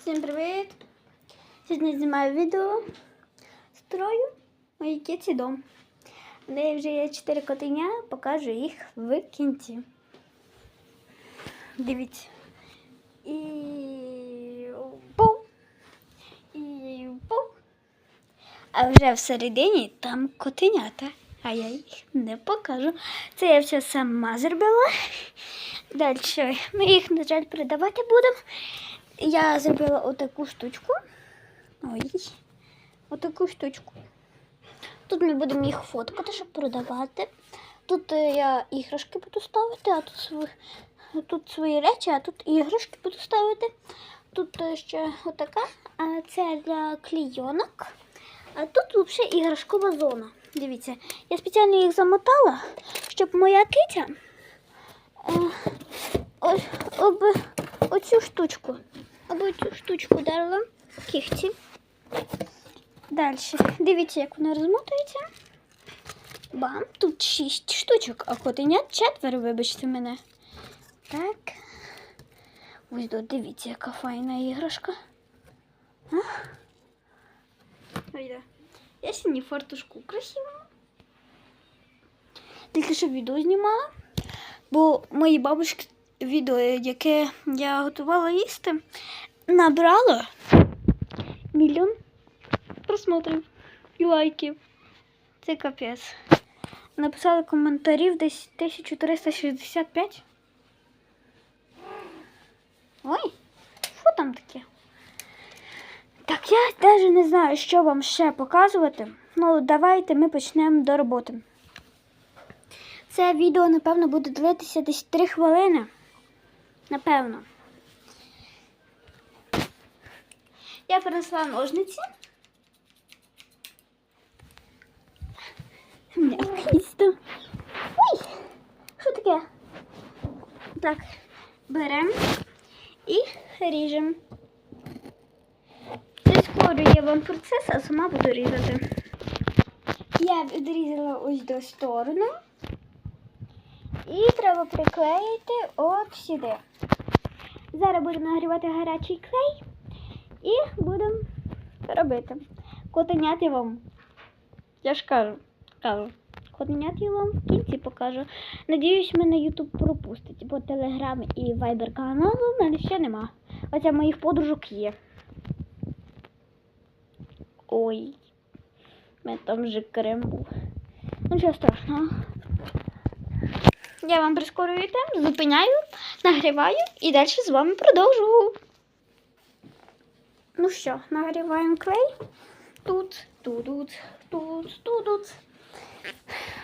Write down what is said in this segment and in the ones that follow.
Всім привіт! Сьогодні знімаю відео строю моїй кіці дом. В неї вже є 4 котеня, покажу їх в кінці. Дивіться. І пу. А вже всередині там котенята, а я їх не покажу. Це я все сама зробила. Далі ми їх, на жаль, продавати будемо. Я зробила отаку штучку. Ой, отаку штучку. Тут ми будемо їх фоткати, щоб продавати. Тут е, я іграшки буду ставити, а тут свої, тут свої речі, а тут іграшки буду ставити. Тут е, ще отака, а це для клійонок. А тут взагалі іграшкова зона. Дивіться, я спеціально їх замотала, щоб моя китя е, ось об оцю штучку. Об оцю штучку дарила кігті. Далі. Дивіться, як вона розмотується. Бам, тут шість штучок, а котенят четверо, вибачте мене. Так. Ось до, дивіться, яка файна іграшка. А? Я сьогодні фартушку красиву. Тільки що відео знімала, бо мої бабушки відео, яке я готувала їсти, набрало мільйон просмотрів і лайків. Це капець. Написали коментарів десь 1365. Ой, що там таке? Так, я навіть не знаю, що вам ще показувати. Ну, давайте ми почнемо до роботи. Це відео, напевно, буде дивитися десь 3 хвилини. Напевно. Я принесла ножниці. Ой! Що таке? Так, беремо і ріжемо. Прискорюю вам процес, а сама буду різати. Я відрізала ось до сторону. Треба приклеїти от сюди. Зараз будемо нагрівати гарячий клей і будемо робити. Котенят я вам. Я ж кажу, кажу. Котенят я вам в кінці покажу. Надіюсь, мене YouTube пропустить, бо Telegram і Viber каналу в мене ще нема. Хоча моїх подружок є. Ой, мене там вже крем був. Ну, нічого страшного. Я вам прискорюю темп, зупиняю, нагріваю і далі з вами продовжу. Ну що, нагріваємо клей. Тут, тут, тут, тут, тут.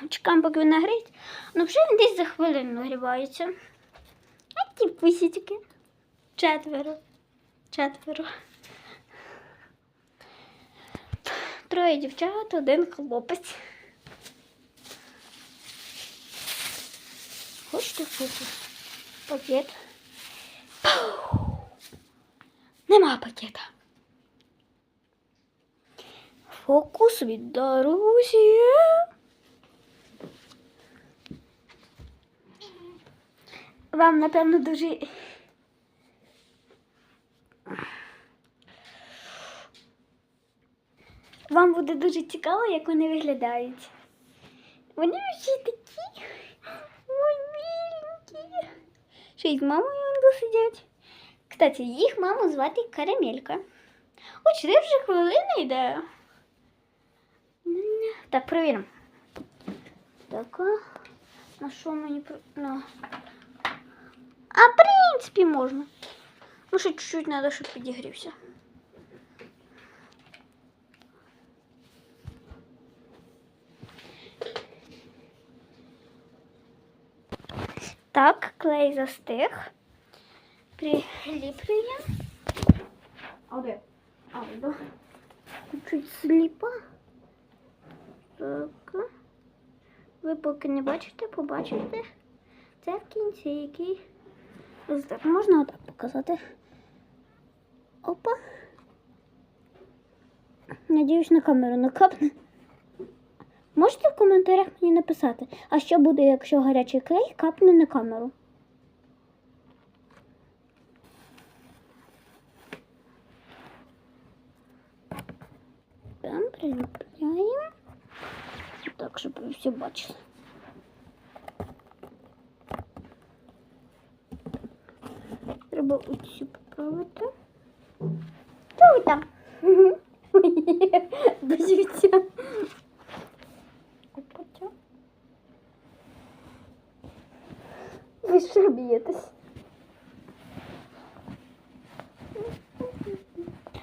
Чекаємо, поки він нагріється. Ну, вже він десь за хвилину нагрівається. А ті писічки. Четверо. Четверо. Троє дівчат, один хлопець. Фокус? Пакет. Нема пакета. Фокус від Дарусі. Вам, напевно, дуже. Вам буде дуже цікаво, як вони виглядають. Вони всі такі миленькі. Ще й з мамою сидять. Кстати, їх маму звати Карамелька. О, 4 вже хвилини йде. Так, перевіримо. Так, на що мені на. А, в принципі, можна. Ну, ще чуть-чуть треба, щоб підігрівся. Так, клей застиг. Приліплюємо. А де? А, да. Чуть сліпа. Так. Ви поки не бачите, побачите. Це в кінці, який результат. Можна отак показати. Опа. Надіюсь, на камеру накапне. Можете в коментарях мені написати, а що буде, якщо гарячий клей капне на камеру? Прям приліпляємо. Так, щоб ви все бачили. Треба оці поправити. Що ви там? До. Ви що б'єтесь?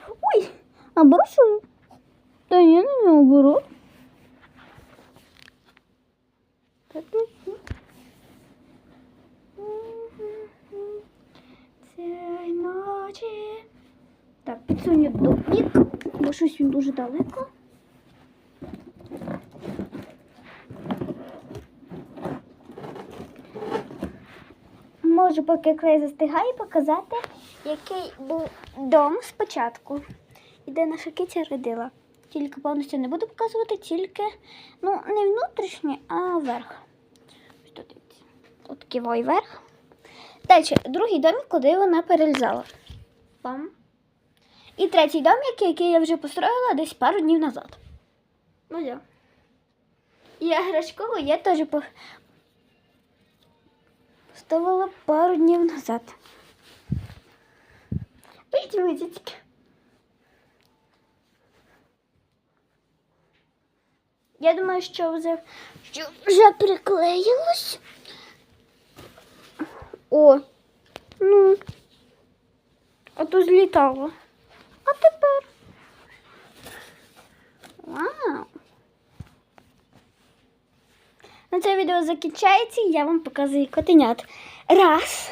Ой, а брошу? Та я не оберу. Цієї ночі. Так, підсуню домик, бо щось він дуже далеко. Можу, поки клей застигає, показати, який був дом спочатку. І де наша киця родила. Тільки повністю не буду показувати, тільки ну, не внутрішнє, а верх. Тут. Тут такий верх. Далі, другий домик, куди вона перелізала. Пам. І третій домик, який я вже построїла десь пару днів назад. Ну я. І іграшкову я теж по... поставила пару днів назад. Подивіться тільки. Я думаю, що вже, що вже приклеїлось. О, ну, а то злітало. А тепер. Вау. На це відео закінчається, і я вам показую котенят. Раз.